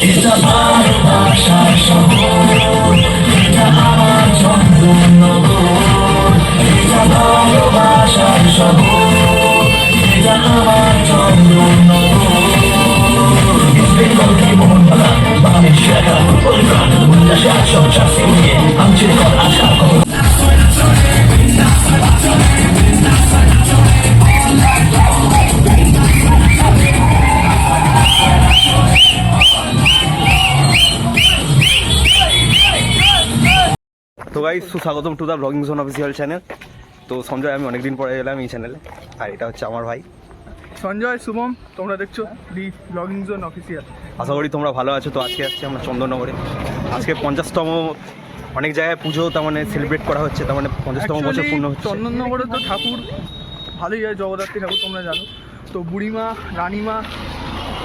এটা ভালোবাসার শহর, এটা আমার চন্দননগর এটা ভালোবাসার শহর, এটা আমার চন্দননগর বেঙ্গল কি মোহনবালা বাঙালির সেরা পরিবার উল্লাসে আসো চাষি উঠে আমছে কর গাইস সুস্বাগতম to the blogging zone official channel তো সঞ্জয় আমি অনেকদিন পরে এলাম এই চ্যানেলে আর এটা হচ্ছে আমার ভাই। সঞ্জয় শুভম তোমরা দেখছ দি ব্লগিং জোন অফিসিয়াল আশা করি তোমরা ভালো আছো। তো আজকে আসছি আমরা চন্দননগরে। আজকে পঞ্চাশতম অনেক জায়গায় পুজো তার মানে সেলিব্রেট করা হচ্ছে। তার মানে পঞ্চাশতম বছর পূর্ণ হচ্ছে। চন্দননগরে তো ঠাকুর ভালোই হয় জগদ্ধাত্রী ঠাকুর তোমরা জানো। তো বুড়িমা রানীমা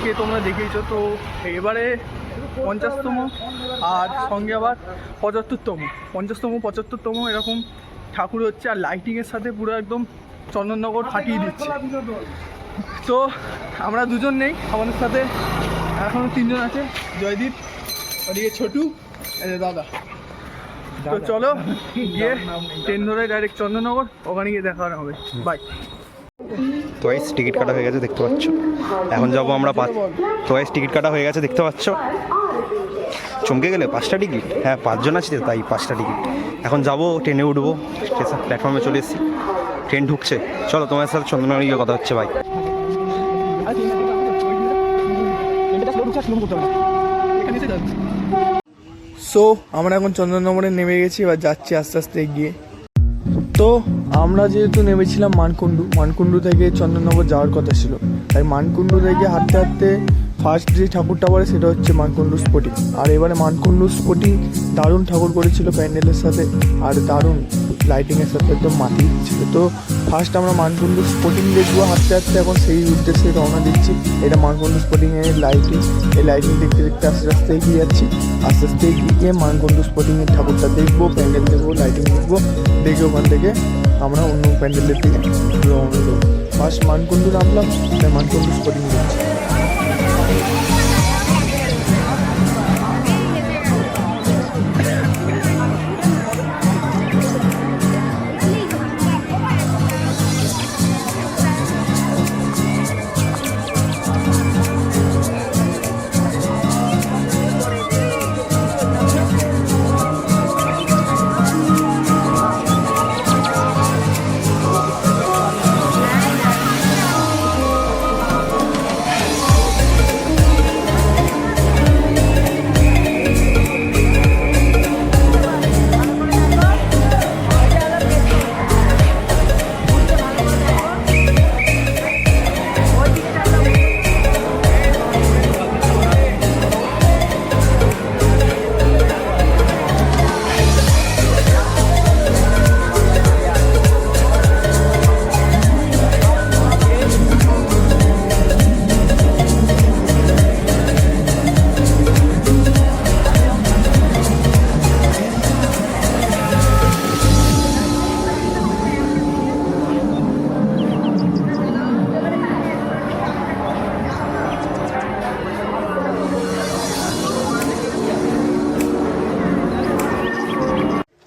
কে তোমরা দেখেইছো। তো এবারে পঞ্চাশতম আর সঙ্গে আবার পঁচাত্তরতম। পঞ্চাশতম পঁচাত্তরতম এরকম ঠাকুর হচ্ছে আর লাইটিংয়ের সাথে পুরো একদম চন্দননগর ফাটিয়ে দিচ্ছে। তো আমরা দুজন নেই আমাদের সাথে এখনও তিনজন আছে। জয়দীপ ওদিকে ছোটু দাদা। তো চলো গিয়ে ট্রেন ধরে ডাইরেক্ট চন্দননগর ওখানে গিয়ে দেখা হবে। বাই তো টিকিট কাটা হয়ে গেছে, দেখতে পাচ্ছ? এখন যাব আমরা পাঁচ গাইস টিকিট কাটা হয়ে গেছে, দেখতে পাচ্ছ? চমকে গেলে? পাঁচটা টিকিট হ্যাঁ পাঁচজন আছে তাই পাঁচটা টিকিট এখন যাব ট্রেনে উঠবো স্টেশন প্ল্যাটফর্মে চলে এসেছি। ট্রেন ঢুকছে। চলো, তোমার সাথে চন্দননগর গিয়ে কথা হচ্ছে ভাই সো আমরা এখন চন্দননগরে নেমে গেছি, এবার যাচ্ছি আস্তে আস্তে এগিয়ে। তো আমরা যেহেতু নেমেছিলাম মানকুণ্ডু মানকুণ্ডু থেকে চন্দননগর যাওয়ার কথা ছিল। তাই মানকুণ্ডু থেকে হাঁটতে হাঁটতে ফার্স্ট যে ঠাকুরটা পড়ে সেটা হচ্ছে মানকুণ্ডু স্পোর্টিং আর এবারে মানকুণ্ডু স্পোর্টিং দারুণ ঠাকুর করেছিল প্যান্ডেলের সাথে, আর দারুণ লাইটিংয়ের সাথে একদম মাটি ছিল। তো ফার্স্ট আমরা মানকুণ্ডু স্পোর্টিং দেখব হাঁটতে হাঁটতে এখন সেই উদ্দেশ্যে রওনা দিচ্ছি। এটা মানকুণ্ডু স্পোর্টিংয়ের লাইটিং এই লাইটিং দেখতে দেখতে আস্তে আস্তে এগিয়ে যাচ্ছি। আস্তে আস্তে এগিয়ে গিয়ে মানকুণ্ডু স্পোর্টিংয়ের ঠাকুরটা দেখব, প্যান্ডেল দেখব লাইটিং দেখব। দেখে ওখান থেকে আমরা অন্য প্যান্ডেলের দিকে রওনা দেবো। ফার্স্ট মানকুণ্ডু নামলাম মানকুণ্ডু স্পোর্টিং দেখছি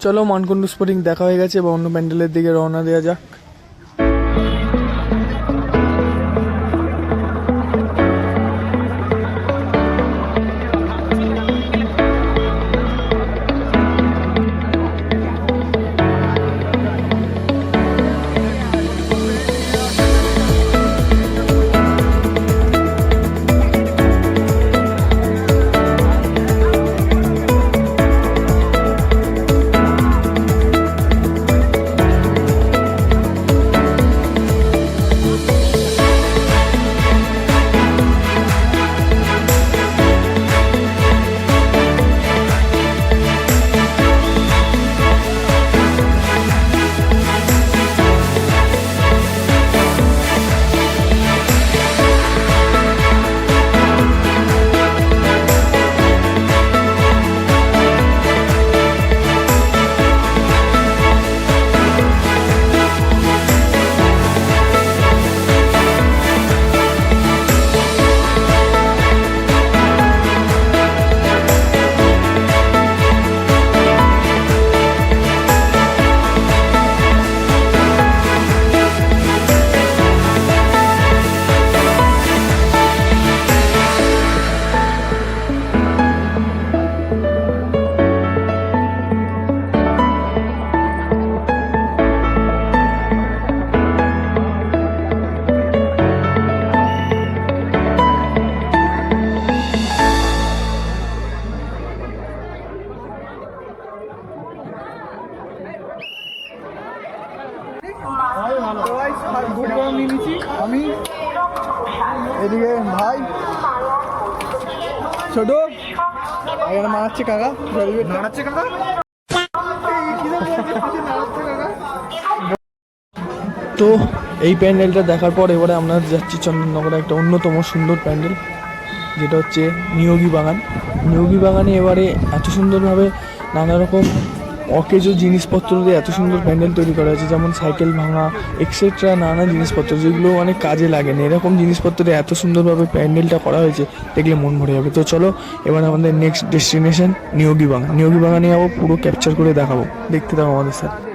চলো মানকুন্ডু স্পোর্টিং দেখা হয়ে গেছে বা অন্য প্যান্ডেলের দিকে রওনা দেওয়া যাক। মারাচ্ছে কাকা নাচছে কাকা তো এই প্যান্ডেলটা দেখার পর এবারে আমরা যাচ্ছি চন্দননগরে একটা অন্যতম সুন্দর প্যান্ডেল যেটা হচ্ছে নিয়োগী বাগান। নিয়োগী বাগানে এবারে এত সুন্দরভাবে নানা রকম অকেজো জিনিসপত্র দিয়ে এত সুন্দর প্যান্ডেল তৈরি করা হয়েছে, যেমন সাইকেল ভাঙা এক্সেট্রা নানা জিনিসপত্র, যেগুলো অনেক কাজে লাগে না। এরকম জিনিসপত্র এত সুন্দরভাবে প্যান্ডেলটা করা হয়েছে, দেখলে মন ভরে যাবে। তো চলো, এবার আমাদের নেক্সট ডেস্টিনেশন নিয়োগী বাঙা নিয়োগী বাগানে যাব পুরো ক্যাপচার করে দেখাবো। দেখতে থাকো আমাদের সাথে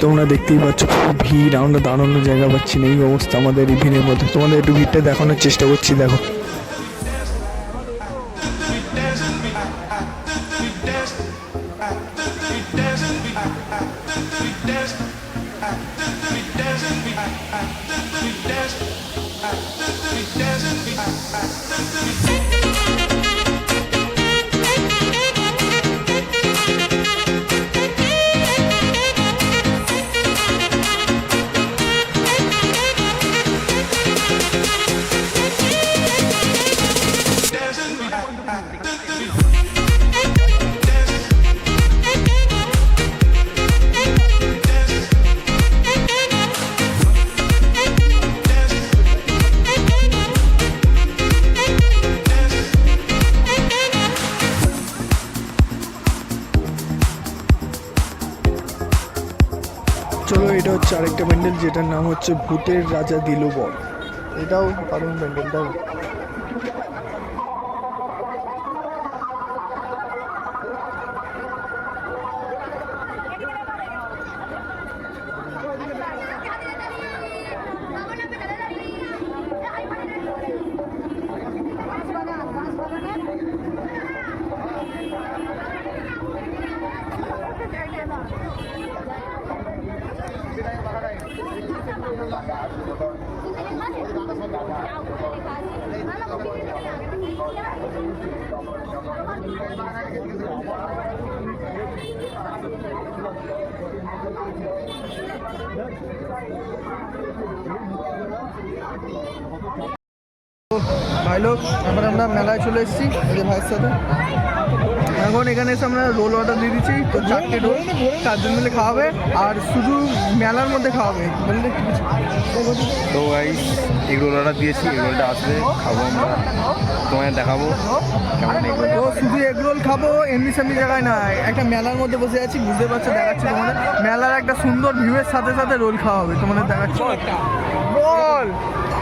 তোমরা দেখতেই পাচ্ছ খুব ভিড়, আমরা দাঁড়ানোর জায়গা পাচ্ছি না এই অবস্থা আমাদের এই ভিড়ের মধ্যে। তোমাদের একটু ভিড়টা দেখানোর চেষ্টা করছি, দেখো। যেটার নাম হচ্ছে ভূতের রাজা দিল বর এটাও দারুণ প্যান্ডেলটাও Ja, dat ভাই লোক এবার আমরা মেলায় চলে এসেছি এই যে ভাইয়ের সাথে। এখন এখানে এসে আমরা রোল অর্ডার দিয়ে দিচ্ছি তো চারটে রোল চারজন মিলে খাওয়াবে আর শুধু মেলার মধ্যে খাওয়াবে বললে তো গাইস এগ রোল অর্ডার দিয়েছি এগ রোলটা আসবে খাব আমরা। তোমায় দেখাবো কেমন তো শুধু এগ রোল খাব এমনি সেমনি জায়গায় না একটা মেলার মধ্যে বসে আছি বুঝতে পারছ দেখাচ্ছি তোমাদের। মেলার একটা সুন্দর ভিউয়ের সাথে সাথে রোল খাওয়া হবে তোমাদের দেখাচ্ছি। বল।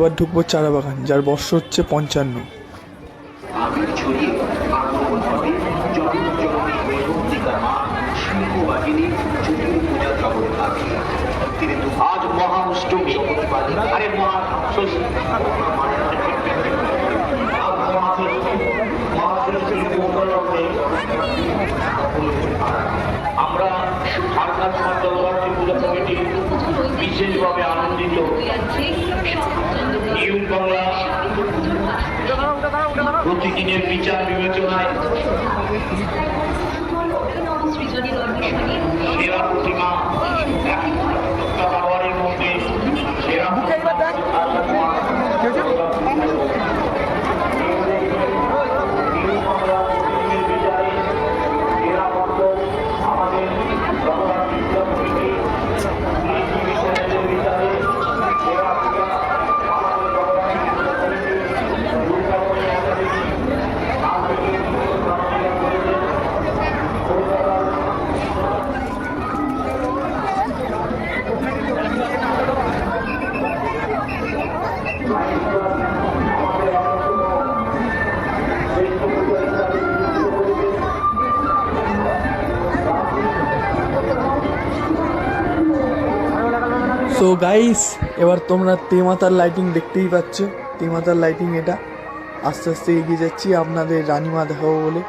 বৈভন্তিকার মা চারা বাগান যার বর্ষ হচ্ছে পঞ্চান্ন। আজ আরে মহা আমরা ঢাকা সমাজ জলবার্ষিক পূজা কমিটি বিশেষভাবে আনন্দিত। নিউ বাংলা। প্রতিদিনের বিচার বিবেচনায় সেরা প্রতিমা গাইস এবার তোমরা তেমাতার লাইটিং দেখতেই পাচ্ছ। তেমাতার লাইটিং এটা। আস্তে আস্তে এগিয়ে যাচ্ছি, আপনাদের রানিমা দেখাবো বলে।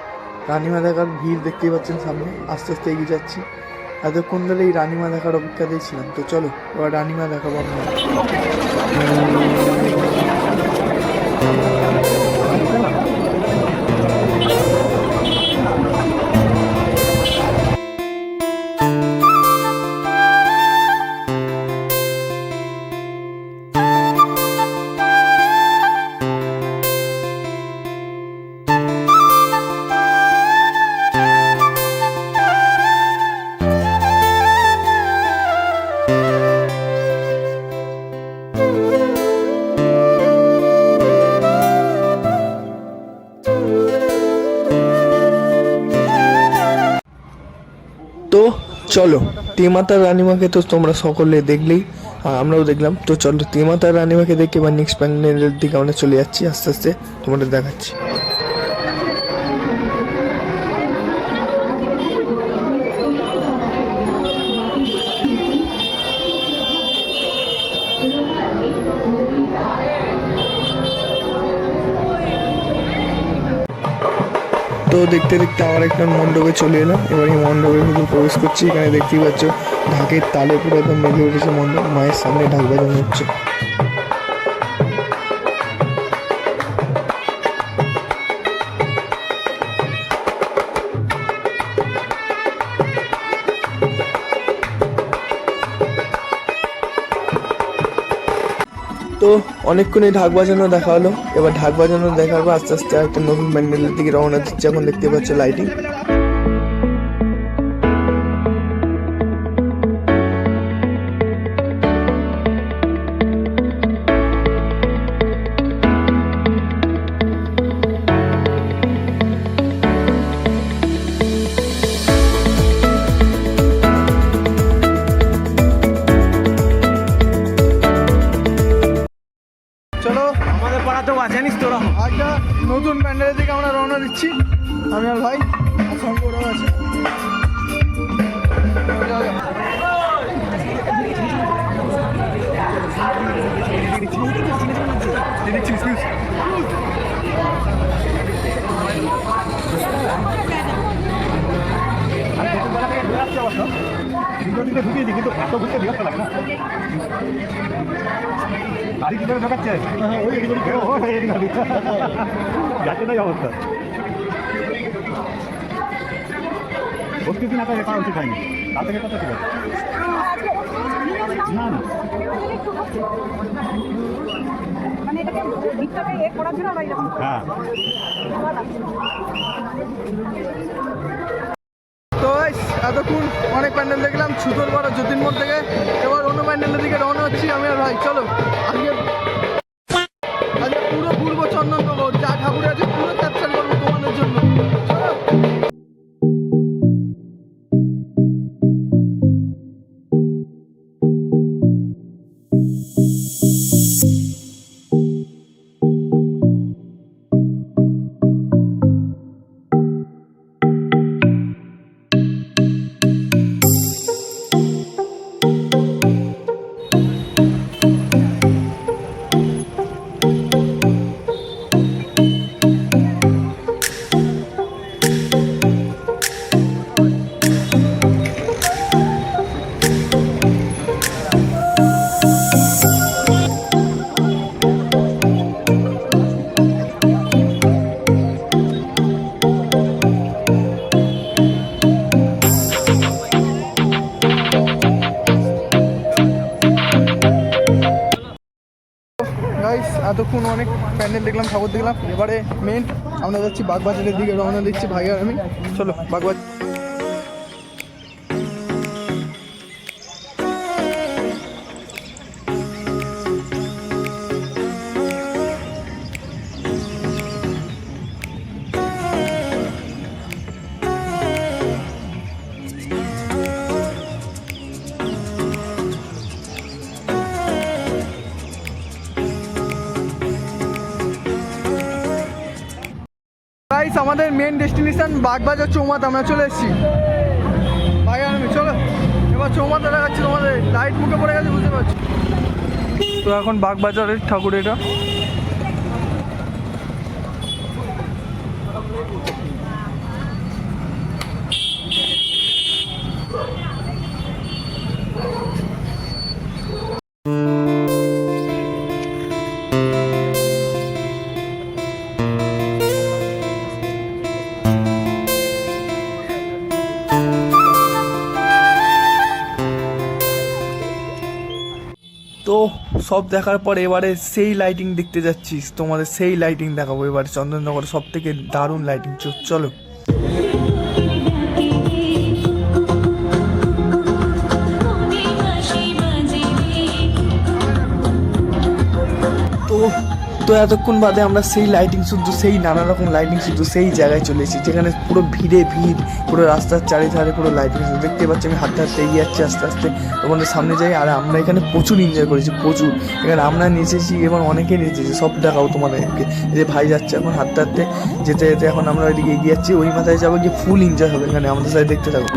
রানিমা দেখার ভিড় দেখতেই পাচ্ছেন সামনে। আস্তে আস্তে এগিয়ে যাচ্ছি। এতক্ষণ ধরে এই রানিমা দেখার অপেক্ষাতেই ছিলাম। তো চলো, এবার রানিমা দেখাবো আপনাদের। চলো তিমাতা রানিমাকে তো তোমরা সকলে দেখলেই আর আমরাও দেখলাম। তো চলো, তেমাতার রানিমাকে দেখে এবার নেক্সট প্যান্ডেলের দিকে আমরা চলে যাচ্ছি, আস্তে আস্তে তোমাদের দেখাচ্ছি। তো দেখতে দেখতে আমার একটা মণ্ডপে চলে এলাম। এবার এই মণ্ডপের ভিতরে প্রবেশ করছি। এখানে দেখতেই পাচ্ছ, ঢাকের তালে পুরো একদম মেঘে উঠেছে মণ্ডপ। মায়ের সামনে ঢাক বাজানো হচ্ছে। তো অনেকক্ষণ এই ঢাক বাজানো দেখা হলো এবার ঢাক বাজানো দেখার পর আস্তে আস্তে একটা নতুন প্যান্ডেলের দিকে রওনা দিচ্ছে। এখন দেখতে পাচ্ছ লাইটিং ঢুকিয়ে দিই কিন্তু এত ঘুরতে বিরক্ত লাগে না গাড়ি করে ঢোকাচ্ছে যাচ্ছে তাই অবস্থা প্রস্তুতি না থাকে কারণ উচিত হয়নি তার থেকে কথা ঠিক আছে না না। মানে এটাকে ভিতটাকে এ করার জন্য আমরা এরকম হ্যাঁ। অনেক প্যান্ডেল দেখলাম, ঠাকুর দেখলাম। এবারে মেন আমরা যাচ্ছি বাগবাজারের দিকে, রওনা দিচ্ছি ভাই আর আমি। চলো, বাগবাজার। আমাদের মেন ডেস্টিনেশন বাগবাজার চৌমাথা, আমরা চলে এসেছি। এবার লাইট পড়ে গেছে, বুঝতে পারছি? তো এখন বাগবাজারের ঠাকুর এটা। তো সব দেখার পর এবারে সেই লাইটিং দেখতে যাচ্ছিস তোমাদের সেই লাইটিং দেখাবো এবারে। চন্দননগর সব থেকে দারুণ লাইটিং চলো। তো তো এতক্ষণ বাদে আমরা সেই লাইটিং শুদ্ধ, সেই নানা রকম লাইটিং শুদ্ধ সেই জায়গায় চলে এসেছি, যেখানে পুরো ভিড়ে ভিড়, পুরো রাস্তার চারিধারে পুরো লাইট দেখতে পাচ্ছি আমি হাঁটতে হাঁটতে এগিয়ে যাচ্ছি আস্তে আস্তে। তোমাদের সামনে যাই, আর আমরা এখানে প্রচুর এনজয় করেছি, প্রচুর। এখানে আমরা নেচেছি এবং অনেকে নেচেছি, সব দেখাও তোমাদেরকে। যে ভাই যাচ্ছে এখন হাঁটতে হাঁটতে যেতে যেতে এখন আমরা ওইদিকে এগিয়ে যাচ্ছি। ওই মাথায় যাব গিয়ে ফুল এনজয় হবে, এখানে আমাদের সাথে দেখতে থাকো।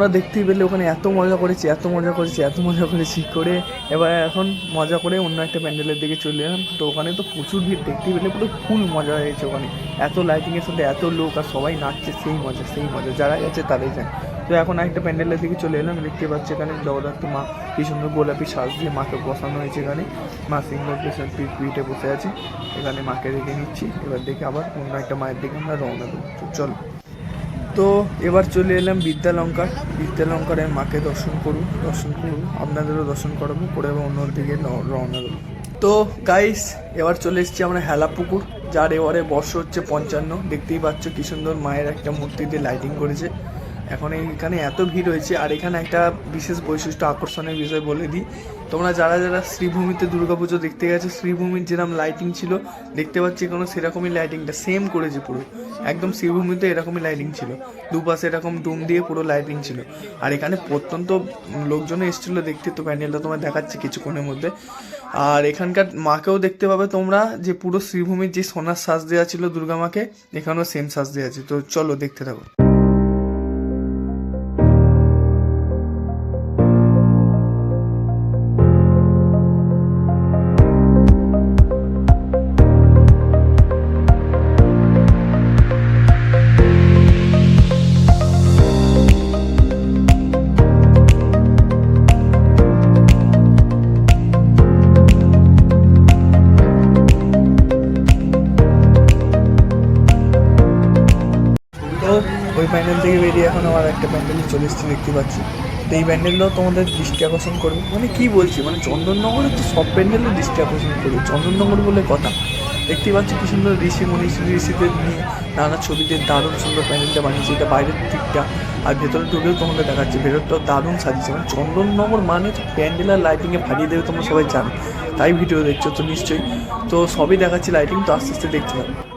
তোমরা দেখতেই পেলে ওখানে এত মজা করেছি, এত মজা করেছি, এত মজা করেছি। করে এবার এখন মজা করে অন্য একটা প্যান্ডেলের দিকে চলে এলাম। তো ওখানে তো প্রচুর ভিড়, দেখতেই পেলে পুরো ফুল মজা হয়েছে ওখানে। এত লাইটিংয়ের সাথে এত লোক আর সবাই নাচছে, সেই মজা সেই মজা। যারা গেছে তারাই জানে। তো এখন একটা প্যান্ডেলের দিকে চলে এলাম, দেখতে পাচ্ছি এখানে জগদ্ধাত্রী মা, কি সুন্দর গোলাপি সাজ দিয়ে মাকে বসানো হয়েছে এখানে। মা সিঙ্গল পেছন পিঠ পিঠে বসে আছে। এখানে মাকে দেখে নিচ্ছি। এবার দেখে আবার অন্য একটা মায়ের দিকে আমরা রওনা দেবো। চলো। তো এবার চলে এলাম বিদ্যালঙ্কার। বিদ্যালঙ্কারের মাকে দর্শন করুন দর্শন করুন। আপনাদেরও দর্শন করাবো, করে এবার অন্য দিকে ন- রওনা দেবো। তো গাইস এবার চলে এসেছি আমরা হেলাপুকুর, যার এবারে বর্ষ হচ্ছে পঞ্চান্ন। দেখতেই পাচ্ছ কি সুন্দর মায়ের একটা মূর্তি দিয়ে লাইটিং করেছে। এখন এইখানে এত ভিড় হয়েছে, আর এখানে একটা বিশেষ বৈশিষ্ট্য আকর্ষণের বিষয় বলে দিই। তোমরা যারা যারা শ্রীভূমিতে দুর্গাপুজো দেখতে গেছো, শ্রীভূমির যেরকম লাইটিং ছিল, দেখতে পাচ্ছি কোনো সেরকমই লাইটিংটা সেম করেছে পুরো। একদম শ্রীভূমিতে এরকমই লাইটিং ছিল। দুপাশে এরকম ডুম দিয়ে পুরো লাইটিং ছিল। আর এখানে প্রত্যন্ত লোকজন এসেছিল দেখতে, তো প্যান্ডেলটা তোমার দেখাচ্ছি কিছুক্ষণের মধ্যে। আর এখানকার মাকেও দেখতে পাবে তোমরা যে পুরো শ্রীভূমির যে সোনার সাজ দেওয়া ছিল দুর্গা মাকে, এখানেও সেম সাজ দেওয়া আছে। তো চলো দেখতে থাকো। এই তোমাদের দৃষ্টি আকর্ষণ করবে। মানে কি বলছি? মানে চন্দননগরে তো সব প্যান্ডেলও দৃষ্টি আকর্ষণ করবে। চন্দননগর বলে কথা। দেখতে পাচ্ছি কি সুন্দর ঋষি মনীষী ঋষিদের নিয়ে নানা ছবিতে দারুণ সুন্দর প্যান্ডেলটা বানিয়েছে। এটা বাইরের দিকটা। আর ভেতরে ঢুকেও তোমাকে দেখাচ্ছে। ভেতরটাও দারুণ সাজিয়েছে। মানে চন্দননগর মানে তো প্যান্ডেল আর লাইটিংয়ে ফাটিয়ে দেবে তোমরা সবাই জানো। তাই ভিডিও দেখছ তো নিশ্চয়ই। তো সবই দেখাচ্ছি লাইটিং তো আস্তে আস্তে দেখতে থাকো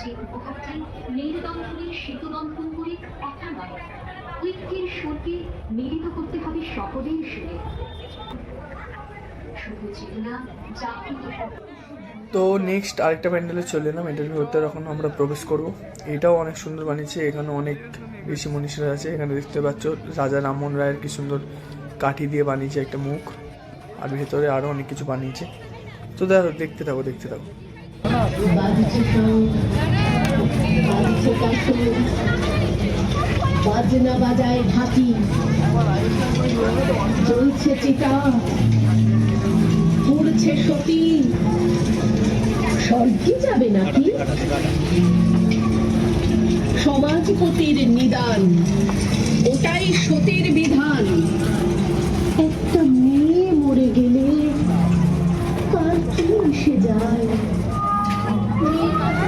যে উপহারটি নীলদন্তনের সেতুদন্তন করে একা নয় ঐক্যের সুরকে মিলিত করতে হবে সকলের সুরে শুধু চেতনা জাগৃত হবে তো নেক্সট আরেকটা প্যান্ডেলে চলে এলাম এটার ভেতরে এখন আমরা প্রবেশ করব। এটাও অনেক সুন্দর বানিয়েছে, এখানে অনেক বেশি মনীষীরা আছে, এখানে দেখতে পাচ্ছ রাজা রামমোহন রায়ের কি সুন্দর কাঠি দিয়ে বানিয়েছে একটা মুখ, আর ভেতরে আরও অনেক কিছু বানিয়েছে। তো দেখো, দেখতে থাকো দেখতে থাকো। বাজনা বাজায় ঢাকি, চলছে চিতা পড়ছে সতী। স্বর্গে যাবে নাকি? সমাজপতির নিদান, ওটাই সতীর বিধান। একটা মেয়ে মরে গেলে কার কি এসে যায়? মেয়েটা তো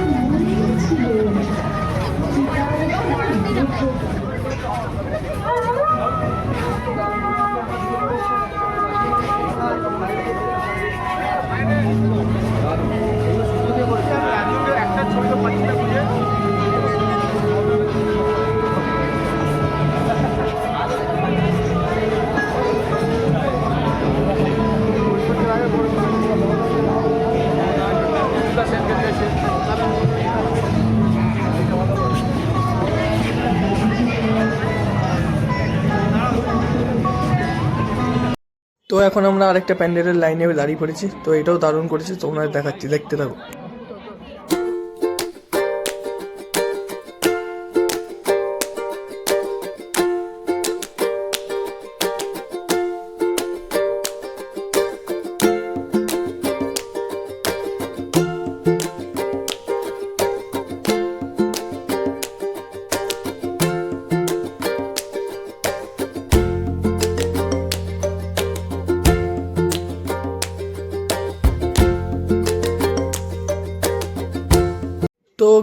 এখন আমরা আরেকটা প্যান্ডেলের লাইনে দাঁড়িয়ে পড়েছি, তো এটাও দারুণ করেছে, তোমরা দেখাচ্ছি, দেখতে থাকো।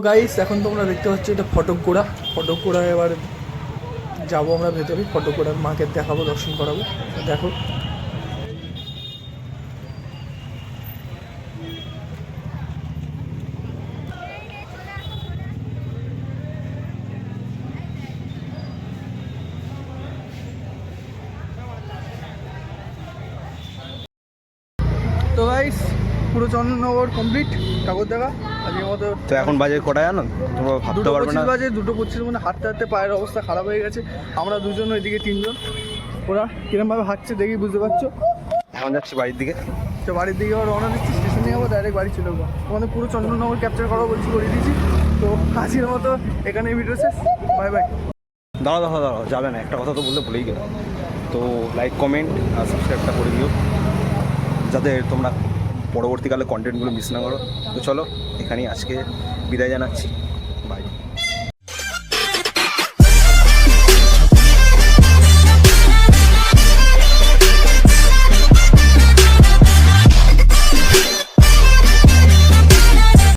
গাইস এখন তোমরা দেখতে পাচ্ছ এটা ফটক গোড়া ফটক গোড়া এবার যাব আমরা ভেতরে। ফটক গোড়ার মাকে দেখাবো, দর্শন করাবো। দেখো তো গাইস পুরো চন্দননগর কমপ্লিট ঠাকুর দেখা। আজকের মতো তো এখন বাজে কটা জানো? তোমরা ভাবতে দুটো পারবে পঁচিশ না। বাজে দুটো পঁচিশ মানে হাঁটতে হাঁটতে পায়ের অবস্থা খারাপ হয়ে গেছে। আমরা দুজন ওইদিকে তিনজন। ওরা কিরমভাবে হাঁটছে দেখি বুঝতে পারছ? এখন যাচ্ছি বাড়ির দিকে। তো বাড়ির দিকে আবার রওনা দিচ্ছি স্টেশনে যাব ডাইরেক্ট বাড়ি চলে যাব। তোমাদের পুরো চন্দননগর ক্যাপচার করা বলছি করে দিয়েছি। তো আজকের মতো এখানে ভিডিও শেষ। বাই বাই দাঁড়াও দাঁড়াও দাঁড়াও যাবে না। একটা কথা তো বলতে ভুলেই গেলাম। তো লাইক কমেন্ট আর সাবস্ক্রাইবটা করে দিও। যাতে তোমরা পরবর্তীকালে কন্টেন্টগুলো মিস না করো। তো চলো এখানেই আজকে বিদায় জানাচ্ছি।